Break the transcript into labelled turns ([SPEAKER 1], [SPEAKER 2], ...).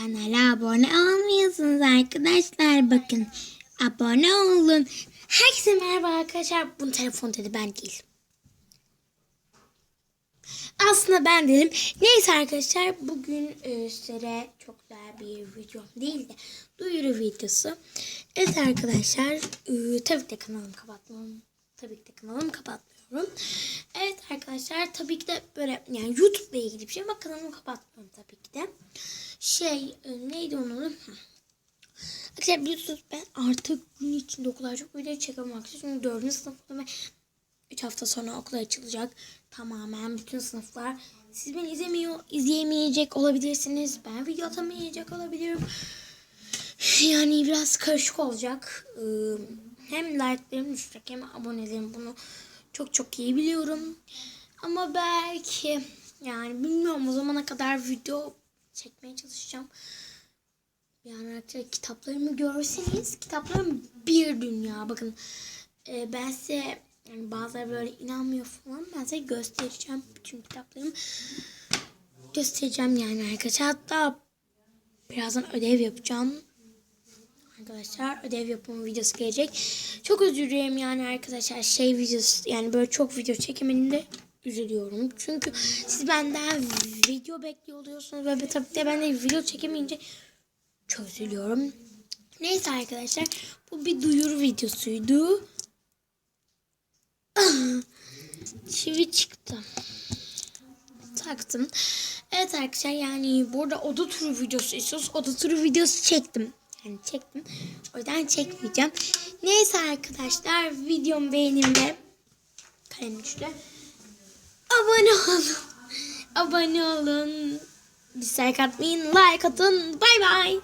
[SPEAKER 1] Kanala abone olmuyorsunuz arkadaşlar. Bakın abone olun. Herkese merhaba arkadaşlar. Bunu telefon dedi ben değil. Aslında ben dedim. Neyse arkadaşlar bugün e, size çok güzel bir video değil de duyuru videosu. Evet arkadaşlar e, tabii de kanalımı kapatmam. Tabii ki de kanalımı kapatmıyorum. Evet arkadaşlar tabii ki de böyle yani YouTube'la ilgili bir şey ama kanalımı kapatmıyorum tabii ki de. Şey e, neydi onun. Arkadaşlar biliyorsunuz ben artık gün içinde o kadar çok video çekemem. Çünkü 4. sınıfta ve 3 hafta sonra okul açılacak. Tamamen bütün sınıflar. Siz beni izlemiyor, izleyemeyecek olabilirsiniz. Ben video atamayacak olabilirim. Yani biraz karışık olacak. Ee, Hem like'larım düşecek hem abonelerim bunu çok çok iyi biliyorum. Ama belki yani bilmiyorum o zamana kadar video çekmeye çalışacağım. Yani arkadaşlar kitaplarımı görseniz kitaplarım bir dünya. Bakın e, ben size yani bazıları böyle inanmıyor falan ben size göstereceğim bütün kitaplarımı göstereceğim yani arkadaşlar. Hatta birazdan ödev yapacağım. Arkadaşlar ödev yapımı videosu gelecek. Çok özür dilerim yani arkadaşlar şey videosu yani böyle çok video çekemediğimde üzülüyorum. Çünkü siz benden video bekliyor oluyorsunuz ve tabii de ben de video çekemeyince çok üzülüyorum. Neyse arkadaşlar bu bir duyuru videosuydu. Çivi çıktı. Taktım. Evet arkadaşlar yani burada oda turu videosu istiyoruz. Oda turu videosu çektim. Yani çektim. O yüzden çekmeyeceğim. Neyse arkadaşlar videomu beğenin ve kalem düştü. Abone olun. Abone olun. Dislike atmayın. Like atın. Bay bay.